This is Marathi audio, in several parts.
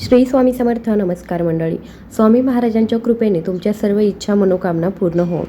श्री स्वामी समर्थ नमस्कार मंडळी. स्वामी महाराजांच्या कृपेने तुमच्या सर्व इच्छा मनोकामना पूर्ण हो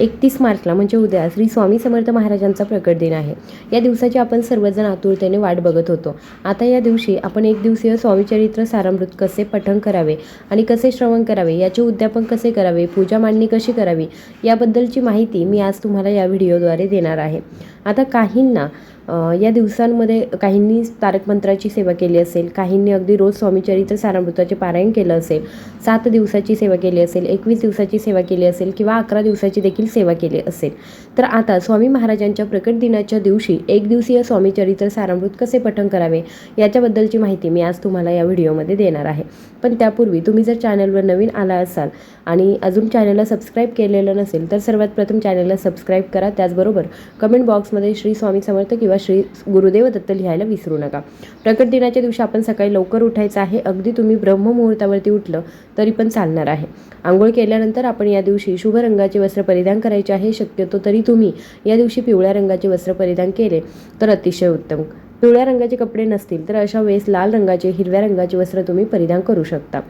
एकतीस मार्चला म्हणजे उद्या श्री स्वामी समर्थ महाराजांचा प्रकट दिन आहे. या दिवसाची आपण सर्वजण आतुरतेने वाट बघत होतो. आता या दिवशी आपण एक दिवसीय स्वामीचरित्र सारामृत कसे पठण करावे आणि कसे श्रवण करावे याचे उद्यापन कसे करावे पूजा मांडणी कशी करावी याबद्दलची माहिती मी आज तुम्हाला या व्हिडिओद्वारे देणार आहे. आता काहींना या दिवसांमध्ये काहींनी तारक मंत्राची सेवा केली असेल काहींनी अगदी रोज स्वामीचरित्र सारामृताचे पारायण केलं असेल सात दिवसाची सेवा केली असेल एकवीस दिवसाची सेवा केली असेल किंवा अकरा दिवसाची देखील सेवा केली असेल. तर आता स्वामी महाराजांच्या प्रकट दिनाच्या दिवशी एक दिवसीय स्वामीचरित्र सारामृत कसे पठण करावे याच्याबद्दलची माहिती मी आज तुम्हाला या व्हिडिओमध्ये देणार आहे. पण त्यापूर्वी तुम्ही जर चॅनलवर नवीन आला असाल आणि अजून चॅनलला सबस्क्राईब केलेलं नसेल तर सर्वात प्रथम चॅनलला सबस्क्राईब करा. त्याचबरोबर कमेंट बॉक्समध्ये श्री स्वामी समर्थ किंवा श्री गुरुदेव दत्त लिहायला विसरू नका. प्रकट दिनाच्या दिवशी आपण सकाळी लवकर उठायचं आहे. अगदी तुम्ही ब्रह्ममुहूर्तावरती उठलं तरी पण चालणार आहे. आंघोळ केल्यानंतर आपण या दिवशी शुभ रंगाचे वस्त्र परिधान करायचे आहे. शक्यतो तरी तुम्ही या दिवशी पिवळ्या रंगाचे वस्त्र परिधान केले तर अतिशय उत्तम. पिवळ्या रंगाचे कपडे नसतील तर अशा वेळेस लाल रंगाचे हिरव्या रंगाचे वस्त्र तुम्ही परिधान करू शकता.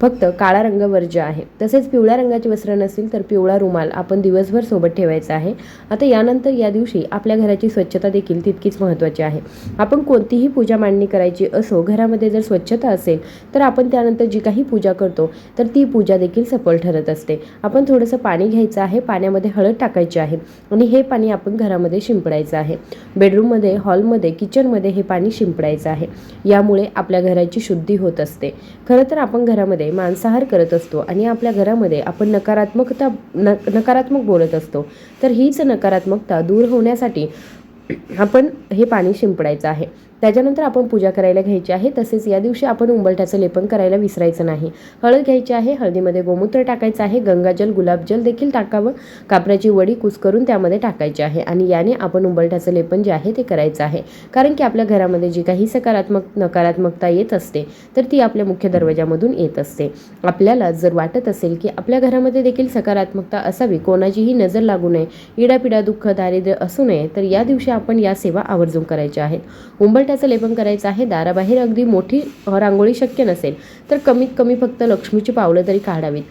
फक्त काळा रंग वर्ज्य आहे तसेच पिवळ्या रंगाचे वस्त्र नसतील तर पिवळा रुमाल आपण दिवसभर सोबत ठेवायचा आहे. आता यानंतर या दिवशी आपल्या घराची स्वच्छता देखील तितकीच महत्त्वाची आहे. आपण कोणतीही पूजा मांडणी करायची असो घरामध्ये जर स्वच्छता असेल तर आपण त्यानंतर जी काही पूजा करतो तर ती पूजा देखील सफल ठरत असते. आपण थोडंसं पाणी घ्यायचं आहे पाण्यामध्ये हळद टाकायची आहे आणि हे पाणी आपण घरामध्ये शिंपडायचं आहे. बेडरूममध्ये हॉलमध्ये किचनमध्ये हे पाणी शिंपडायचं आहे. यामुळे आपल्या घराची शुद्धी होत असते. खरं तर आपण घरामध्ये मांसाहार करत असतो आणि आपल्या घरामध्ये आपण नकारात्मकता न नकारात्मक बोलत असतो तर हीच नकारात्मकता दूर होण्यासाठी आपण हे पाणी शिंपडायचं आहे. त्याच्यानंतर आपण पूजा करायला घ्यायची आहे. तसेच या दिवशी आपण उंबलठ्याचं लेपन करायला विसरायचं नाही. हळद घ्यायची आहे. हळदीमध्ये गोमूत्र टाकायचं आहे. गंगाजल गुलाबजल देखील टाकावं. कापराची वडी कुस्करून त्यामध्ये टाकायची आहे. आणि याने आपण उंबलठ्याचं लेपन जे आहे ते करायचं आहे. कारण की आपल्या घरामध्ये जी काही सकारात्मक नकारात्मकता येत असते तर ती आपल्या मुख्य दरवाजामधून येत असते. आपल्याला जर वाटत असेल की आपल्या घरामध्ये देखील सकारात्मकता असावी कोणाचीही नजर लागू नये इडापिडा दुःख दारिद्र्य असू नये तर या दिवशी आपण या सेवा आवर्जून करायच्या आहेत. उंबरठ्याचं लेपन करायचं आहे. दाराबाहेर अगदी मोठी रांगोळी शक्य नसेल तर कमीत कमी फक्त लक्ष्मीची पावलं तरी काढावीत.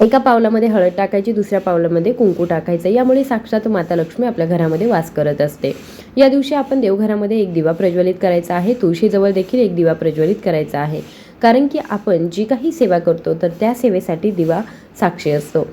एका पावलामध्ये हळद टाकायची दुसऱ्या पावलामध्ये कुंकू टाकायचं. यामुळे साक्षात माता लक्ष्मी आपल्या घरामध्ये वास करत असते. या दिवशी आपण देवघरामध्ये एक दिवा प्रज्वलित करायचा आहे. तुळशीजवळ देखील एक दिवा प्रज्वलित करायचा आहे. कारण की आपण जी काही सेवा करतो तर त्या सेवेसाठी दिवा साक्षी असतो.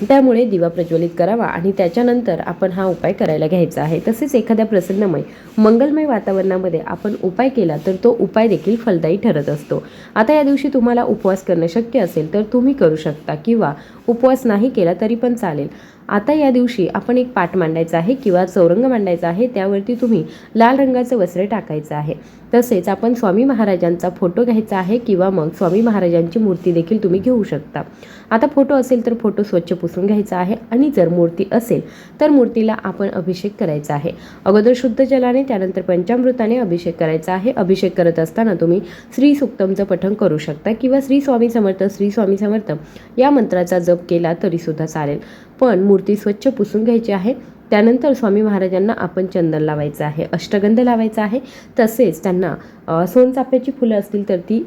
त्यामुळे दिवा प्रज्वलित करावा आणि त्याच्यानंतर आपण हा उपाय करायला घ्यायचा आहे. तसेच एखाद्या प्रसन्नमय मंगलमय वातावरणामध्ये आपण उपाय केला तर तो उपाय देखील फलदायी ठरत असतो. आता या दिवशी तुम्हाला उपवास करणं शक्य असेल तर तुम्ही करू शकता किंवा उपवास नाही केला तरी पण चालेल. आता या दिवशी आपण एक पाट मांडायचा आहे किंवा चौरंग मांडायचा आहे त्यावरती तुम्ही लाल रंगाचं वस्त्र टाकायचं आहे. तसेच आपण स्वामी महाराजांचा फोटो घ्यायचा आहे किंवा मग स्वामी महाराजांची मूर्ती देखील तुम्ही घेऊ शकता. आता फोटो असेल तर फोटो स्वच्छ पुसून घ्यायचा आहे आणि जर मूर्ती असेल तर मूर्तीला आपण अभिषेक करायचा आहे. अगोदर शुद्ध जलाने त्यानंतर पंचामृताने अभिषेक करायचा आहे. अभिषेक करत असताना तुम्ही श्री सुक्तमचं पठण करू शकता किंवा श्री स्वामी समर्थ श्री स्वामी समर्थ या मंत्राचा जप केला तरीसुद्धा चालेल. पण मूर्ती स्वच्छ पुसून घ्यायची आहे. त्यानंतर स्वामी महाराजांना आपण चंदन लावायचं आहे. अष्टगंध लावायचा आहे. तसेच त्यांना सोनचाफ्याची फुलं असतील तर ती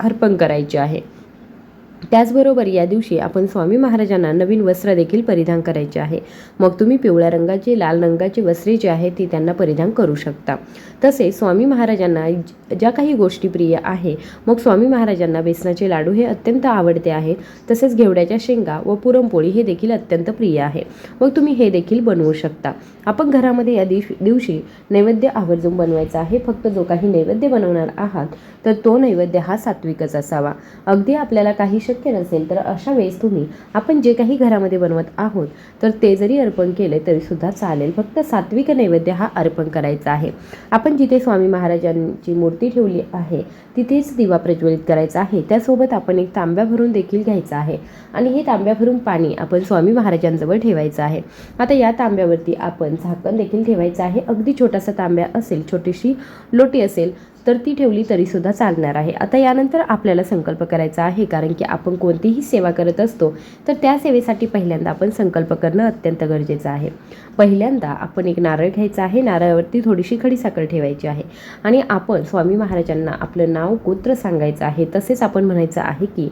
अर्पण करायची आहे. त्याचबरोबर या दिवशी आपण स्वामी महाराजांना नवीन वस्त्र देखील परिधान करायचे आहे. मग तुम्ही पिवळ्या रंगाची लाल रंगाची वस्त्रे जी आहे ती त्यांना परिधान करू शकता. तसेच स्वामी महाराजांना ज- ज्या काही गोष्टी प्रिय आहे मग स्वामी महाराजांना बेसनाचे लाडू हे अत्यंत आवडते आहेत तसेच घेवड्याच्या शेंगा व पुरणपोळी हे देखील अत्यंत प्रिय आहे. मग तुम्ही हे देखील बनवू शकता. आपण घरामध्ये या दिवशी दिवशी नैवेद्य आवर्जून बनवायचा आहे. फक्त जो काही नैवेद्य बनवणार आहात तर तो नैवेद्य हा सात्विकच असावा. अगदी आपल्याला काही शक्य नसेल तर अशा वेळेस तुम्ही आपण जे काही घरामध्ये बनवत आहोत तर ते जरी अर्पण केले तरीसुद्धा चालेल. फक्त सात्विक नैवेद्य हा अर्पण करायचा आहे. आपण जिथे स्वामी महाराजांची मूर्ती ठेवली आहे तिथेच दिवा प्रज्वलित करायचा आहे. त्यासोबत आपण एक तांब्या भरून देखील घ्यायचा आहे. आणि हे तांब्या भरून पाणी आपण स्वामी महाराजांजवळ ठेवायचं आहे. आता या तांब्यावरती आपण झाकण देखील ठेवायचं आहे. अगदी छोटासा तांब्या असेल छोटीशी लोटी असेल तर ती ठेवली तरीसुद्धा चालणार आहे. आता यानंतर आपल्याला संकल्प करायचा आहे कारण की आपण कोणतीही सेवा करत असतो तर त्या सेवेसाठी पहिल्यांदा आपण संकल्प करणं अत्यंत गरजेचं आहे. पहिल्यांदा आपण एक नारळ घ्यायचा आहे नारळावरती थोडीशी खडीसाखर ठेवायची आहे. आणि आपण स्वामी महाराजांना आपलं नाव गोत्र सांगायचं आहे तसेच आपण म्हणायचं आहे की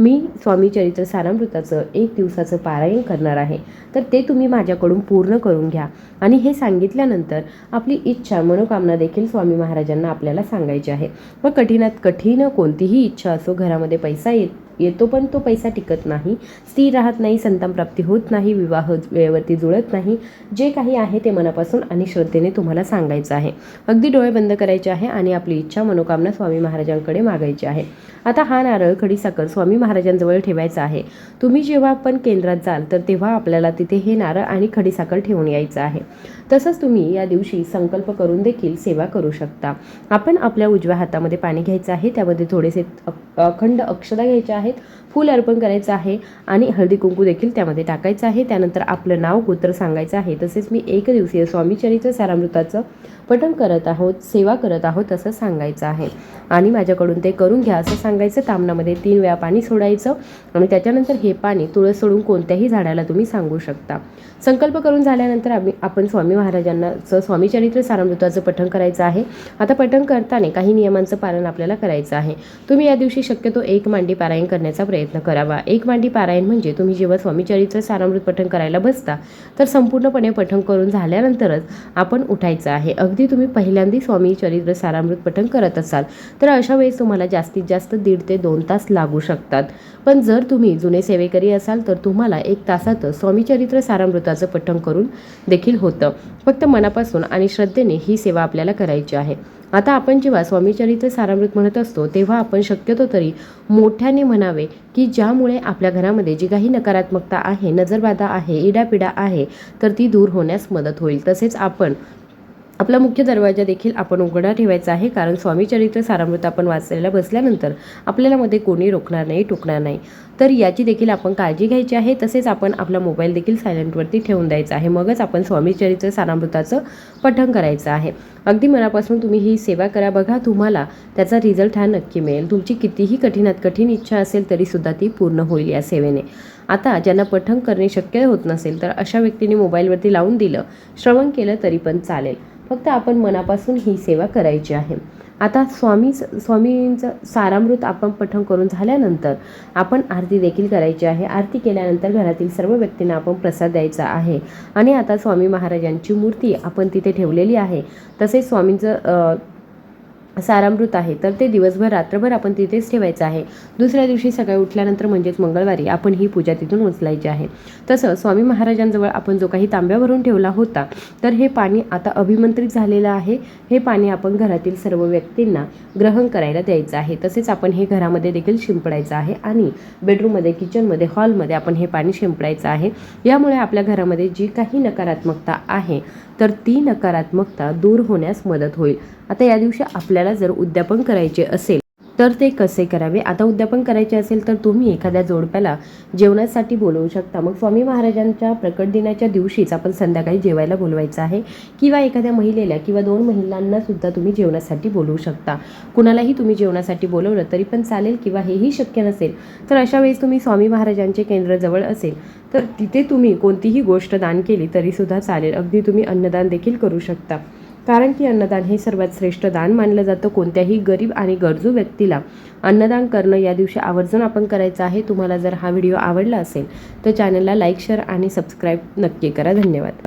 मी स्वामी चरित्र सारामृताचं एक दिवसाचं पारायण करणार आहे तर ते तुम्ही माझ्याकडून पूर्ण करून घ्या. आणि हे सांगितल्यानंतर आपली इच्छा मनोकामना देखील स्वामी महाराजांना आपल्याला सांगायची आहे. मग कठीणात कठीण कोणतीही इच्छा असो घरामध्ये पैसा येत येतो पण तो पैसा टिकत नाही. स्थिर राहत नाही संतान प्राप्ती होत नाही विवाह वेळेवरती जुळत नाही. जे काही आहे ते मनापासून आणि श्रद्धेने तुम्हाला सांगायचं आहे. अगदी डोळे बंद करायचे आहे आणि आपली इच्छा मनोकामना स्वामी महाराजांकडे मागायची आहे. आता हा नारळ खडीसाखर स्वामी महाराजांजवळ ठेवायचा आहे. तुम्ही जेव्हा पण केंद्रात जाल तर तेव्हा आपल्याला तिथे हे नारळ आणि खडीसाखर ठेवून यायचं आहे. तसंच तुम्ही या दिवशी संकल्प करून देखील सेवा करू शकता. आपण आपल्या उजव्या हातामध्ये पाणी घ्यायचं आहे. त्यामध्ये थोडेसे अखंड अक्षदा घ्यायच्या आहेत. फूल अर्पण करायचं आहे आणि हळदी कुंकू देखील त्यामध्ये टाकायचं आहे. त्यानंतर आपलं नाव गोत्र सांगायचं आहे. तसेच मी एक दिवसीय स्वामीचरीचं सारामृताचं पठण करत आहोत सेवा करत आहोत असं सांगायचं आहे. आणि माझ्याकडून ते करून घ्या असं सांगायचं. तामणामध्ये तीन वेळा पाणी सोडायचं आणि त्याच्यानंतर हे पाणी तुळस सोडून कोणत्याही झाडाला तुम्ही सांगू शकता. संकल्प करून झाल्यानंतर आम्ही आपण स्वामी महाराजांनाचं स्वामीचरित्र सारामृताचं पठण करायचं आहे. आता पठण करताना काही नियमांचं पालन आपल्याला करायचं आहे. तुम्ही या दिवशी शक्यतो एक मांडी पारायण करण्याचा प्रयत्न करावा. एक मांडी पारायण म्हणजे तुम्ही जेव्हा स्वामीचरित्र सारामृत पठण करायला बसता तर संपूर्णपणे पठण करून झाल्यानंतरच आपण उठायचं आहे. अगदी तुम्ही पहिल्यांदा स्वामी चरित्र सारामृत पठण करत असाल तर अशा वेळेस तुम्हाला जास्तीत जास्त दीड ते दोन तास लागू शकतात. पण जर तुम्ही जुने सेवेकरी असाल तर तुम्हाला एक तासातच स्वामीचरित्र सारामृताचं पठण करून देखील होतं. फक्त मनापासून आणि श्रद्धेने ही सेवा आपल्याला करायची आहे. आता आपण जेव्हा स्वामीचरित्र सारामृत म्हणत असतो तेव्हा आपण शक्यतो तरी मोठ्याने म्हणावे की ज्यामुळे आपल्या घरामध्ये जी काही नकारात्मकता आहे नजरबाधा आहे इडापिडा आहे तर ती दूर होण्यास मदत होईल. तसेच आपण आपला मुख्य दरवाजा देखील आपण उघडा ठेवायचा आहे. कारण स्वामीचरित्र सारामृत आपण वाचायला बसल्यानंतर आपल्याला मध्ये कोणी रोखणार नाही टोकणार नाही. तर याची देखील आपण काळजी घ्यायची आहे. तसेच आपण आपला मोबाईल देखील सायलेंटवरती ठेवून द्यायचा आहे. मगच आपण स्वामीचरित्र सारामृताचं पठण करायचं आहे. अगदी मनापासून तुम्ही ही सेवा करा बघा. तुम्हाला त्याचा रिझल्ट हा नक्की मिळेल. तुमची कितीही कठीणात कठीण इच्छा असेल तरीसुद्धा ती पूर्ण होईल या सेवेने. आता ज्यांना पठण करणे शक्य होत नसेल तर अशा व्यक्तीने मोबाईलवरती लावून दिलं श्रवण केलं तरी पण चालेल. फक्त आपण मनापासून ही सेवा करायची आहे. आता स्वामी स्वामींचं सारामृत आपण पठण करून झाल्यानंतर आपण आरती देखील करायची आहे. आरती केल्यानंतर घरातील सर्व व्यक्तींना आपण प्रसाद द्यायचा आहे. आणि आता स्वामी महाराजांची मूर्ती आपण तिथे ठेवलेली आहे. तसेच स्वामींचं सारामृत आहे. तर ते दिवसभर रात्रभर आपण तिथेच ठेवायचं आहे. दुसऱ्या दिवशी सकाळी उठल्यानंतर म्हणजेच मंगळवारी आपण ही पूजा तिथून उचलायची आहे. तसं स्वामी महाराजांजवळ आपण जो काही तांब्या भरून ठेवला होता तर हे पाणी आता अभिमंत्रित झालेलं आहे. हे पाणी आपण घरातील सर्व व्यक्तींना ग्रहण करायला द्यायचं आहे. तसेच आपण हे घरामध्ये देखील शिंपडायचं आहे आणि बेडरूममध्ये किचनमध्ये हॉलमध्ये आपण हे पाणी शिंपडायचं आहे. यामुळे आपल्या घरामध्ये जी काही नकारात्मकता आहे तर ती नकारात्मकता दूर होण्यास मदत होईल. आता या दिवशी आपल्याला जर उद्यापन करायचे असेल तर ते कसे करावे? आता उद्यापन करायचे असेल तर तुम्ही एखाद्या जोडप्याला जेवणासाठी बोलवू शकता. मग स्वामी महाराजांच्या प्रकट दिनाच्या दिवशीच आपण संध्याकाळी जेवायला बोलवायचं आहे. किंवा एखाद्या महिलेला किंवा दोन महिलांना सुद्धा तुम्ही जेवणासाठी बोलवू शकता. कुणालाही तुम्ही जेवणासाठी बोलवलं तरी पण चालेल किंवा हेही शक्य नसेल तर अशा वेळेस तुम्ही स्वामी महाराजांचे केंद्र जवळ असेल तर तिथे तुम्ही कोणतीही गोष्ट दान केली तरीसुद्धा चालेल. अगदी तुम्ही अन्नदान देखील करू शकता. कारण की अन्नदान हे सर्वात श्रेष्ठ दान मानलं जातं कोणत्याही गरीब आणि गरजू व्यक्तीला. अन्नदान करणं या दिवशी आवर्जून आपण करायचं आहे. तुम्हाला जर हा व्हिडिओ आवडला असेल तर चॅनलला लाईक शेअर आणि सबस्क्राईब नक्की करा. धन्यवाद.